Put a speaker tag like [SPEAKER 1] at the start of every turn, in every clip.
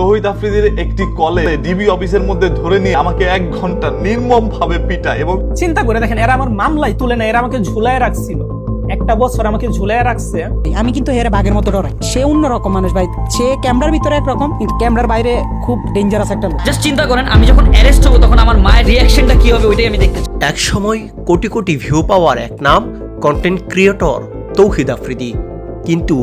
[SPEAKER 1] তহিদ আফ্রিদির একটি কলে ডিবি অফিসের মধ্যে ধরে নিয়ে আমাকে এক ঘণ্টা নির্মম ভাবে পিটায় এবং
[SPEAKER 2] চিন্তা করে দেখেন এরা আমার মামলাই তুলে না এরা আমাকে ঝুলায় রাখছিল। একটা বছর আমাকে ঝুলায় রাখছে।
[SPEAKER 3] আমি কিন্তু হেরে বাঘের মতো ডরাই। সে অন্যরকম মানুষ ভাই। সে ক্যামেরার ভিতরে একরকম কিন্তু ক্যামেরার বাইরে খুব ডেঞ্জারাস একটা লোক।
[SPEAKER 4] জাস্ট চিন্তা করেন আমি যখন অ্যারেস্ট হব তখন আমার মায়ের রিয়াকশনটা কি হবে ওইটাই আমি দেখতে চাই।
[SPEAKER 5] এক সময় কোটি কোটি ভিউ পাওয়ার এক নাম কন্টেন্ট ক্রিয়েটর তৌহিদ আফ্রিদি। কিন্তু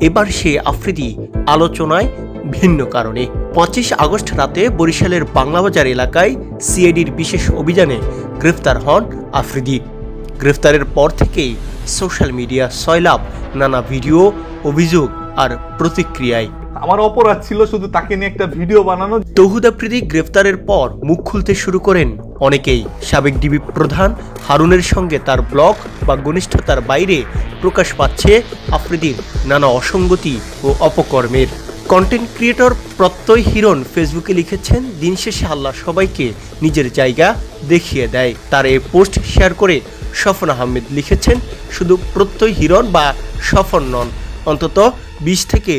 [SPEAKER 5] এবার সে আফ্রিদি আলোচনায় ভিন্ন কারণে। পঁচিশ আগস্ট রাতে বরিশালের বাংলাবাজার এলাকায় সিআইডির বিশেষ অভিযানে গ্রেফতার হন আফ্রিদি। গ্রেফতারের পর থেকেই সোশ্যাল মিডিয়া সয়লাভ নানা ভিডিও অভিযোগ আর প্রতিক্রিয়ায়।
[SPEAKER 1] আমার অপরাধ ছিল শুধু তাকে নিয়ে একটা ভিডিও বানানো।
[SPEAKER 5] তৌহুদ আফ্রিদি গ্রেফতারের পর মুখ খুলতে শুরু করেন অনেকেই। সাবেক ডিবি প্রধান হারুনের সঙ্গে তার ব্লগ বা ঘনিষ্ঠতার বাইরে প্রকাশ পাচ্ছে আফ্রিদির নানা অসঙ্গতি ও অপকর্মের। কন্টেন্ট ক্রিয়েটর প্রত্যয় হিরণ ফেসবুকে লিখেছেন, দিন শেষে আল্লাহ সবাইকে নিজের জায়গা দেখিয়ে দেয়। তার এই পোস্ট শেয়ার করে সফন আহমেদ লিখেছেন, শুধু প্রত্যয় হিরণ বা সফন নন, অন্তত বিশ থেকে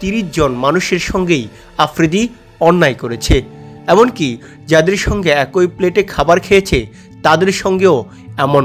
[SPEAKER 5] তিরিশ জন মানুষের সঙ্গেই আফ্রিদি অন্যায় করেছে। এমনকি যাদের সঙ্গে একই প্লেটে খাবার খেয়েছে, তাদের সঙ্গেও এমন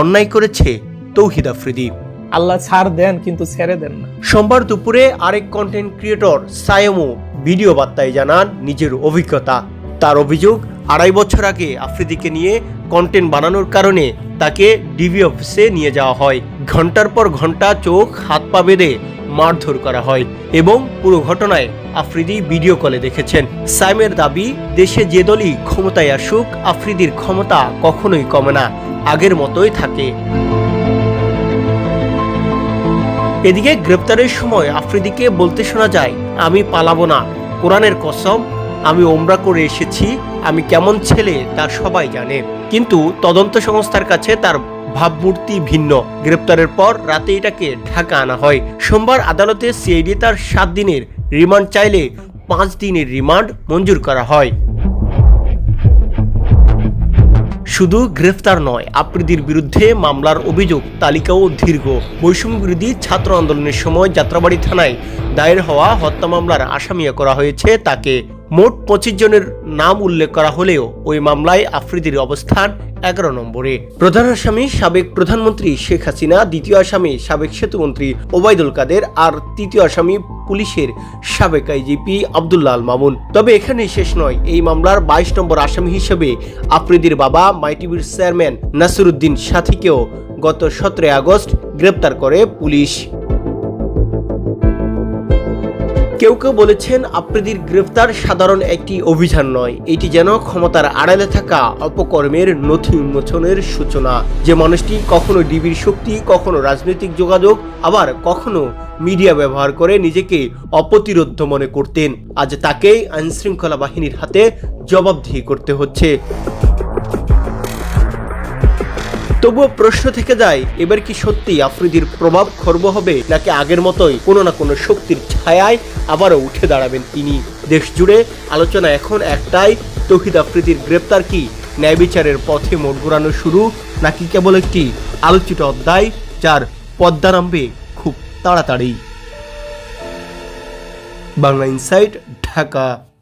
[SPEAKER 5] অন্যায় করেছে তৌহিদ আফ্রিদি।
[SPEAKER 2] আল্লাহ ছাড় দেন, কিন্তু ছেড়ে দেন না।
[SPEAKER 5] সোমবার দুপুরে আরেক কন্টেন্ট ক্রিয়েটর সায়েমও ভিডিও বার্তায় জানান নিজের অভিজ্ঞতা। তার অভিযোগ, আড়াই বছর আগে আফ্রিদিকে নিয়ে কন্টেন্ট বানানোর কারণে তাকে ডিবি অফিসে নিয়ে যাওয়া হয়। ঘণ্টার পর ঘণ্টা চোখ, হাত পা বেঁধে মারধর করা হয় এবং পুরো ঘটনায় আফ্রিদি ভিডিও কলে দেখেছেন। সাইমের দাবি, দেশে যে দলই ক্ষমতায় আসুক, আফ্রিদির ক্ষমতা কখনোই কমে না, আগের মতোই থাকে। এদিকে গ্রেপ্তারের সময় আফ্রিদিকে বলতে শোনা যায়, আমি পালাবো না। কোরআনের কসম, আমি ওমরা করে এসেছি, আমি কেমন ছেলে তা সবাই জানে। কিন্তু তদন্ত সংস্থার কাছে তার ভাবমূর্তি ভিন্ন। গ্রেপ্তারের পর রাতে এটাকে ঢাকা আনা হয়। সোমবার আদালতে সিআইডি তার সাত দিনের রিমান্ড চাইলে পাঁচ দিনের রিমান্ড মঞ্জুর করা হয়। শুধু গ্রেফতার নয় আপ্রীতির বিরুদ্ধে মামলার অভিযোগ, তালিকাও দীর্ঘ। বৈষম্য বিরোধী ছাত্র আন্দোলনের সময় যাত্রাবাড়ি থানায় দায়ের হওয়া হত্যা মামলার আসামিয়া করা হয়েছে তাকে। মোট পঁচিশ জনের নাম উল্লেখ করা হলেও ওই মামলায় আফ্রিদির অবস্থান এগারো নম্বরে। প্রধান আসামি সাবেক প্রধানমন্ত্রী শেখ হাসিনা, দ্বিতীয় আসামি সাবেক সেতুমন্ত্রী ওবায়দুল কাদের আর তৃতীয় আসামি পুলিশের সাবেক আইজিপি আবদুল্লাহ আল মামুন। তবে এখানেই শেষ নয়, এই মামলার বাইশ নম্বর আসামি হিসেবে আফ্রিদির বাবা মাইটিভির চেয়ারম্যান নাসিরুদ্দিন সাথীকেও গত সতেরোই আগস্ট গ্রেপ্তার করে পুলিশ। কেউ কেউ বলেছেন আফ্রিদির গ্রেফতার সাধারণ একটি অভিযান নয়। এটি যেন ক্ষমতার আড়ালে থাকা অপকর্মের নথি উন্মোচনের সূচনা। যে মানুষটি কখনো ডিবির শক্তি, কখনো রাজনৈতিক যোগাযোগ, আবার কখনো মিডিয়া ব্যবহার করে নিজেকে অপ্রতিরোধ্য মনে করতেন। আজ তাকেই আইনশৃঙ্খলা বাহিনীর হাতে জবাবদিহি করতে হচ্ছে। তবুও প্রশ্ন থেকে যায়, এবার কি সত্যি আফ্রিদির প্রভাব খর্ব হবে, নাকি আগের মতোই কোনো না কোনো শক্তির ছায়ায় আবারও উঠে দাঁড়াবেন তিনি? দেশ জুড়ে আলোচনা এখন একটাই, তৌহিদ আফ্রিদির গ্রেপ্তার কি ন্যায় বিচারের পথে মোড় ঘোরানো শুরু, নাকি কেবল একটি আলোচিত অধ্যায় যার পদ্মা নামবে খুব তাড়াতাড়ি? বাংলা ইনসাইট, ঢাকা।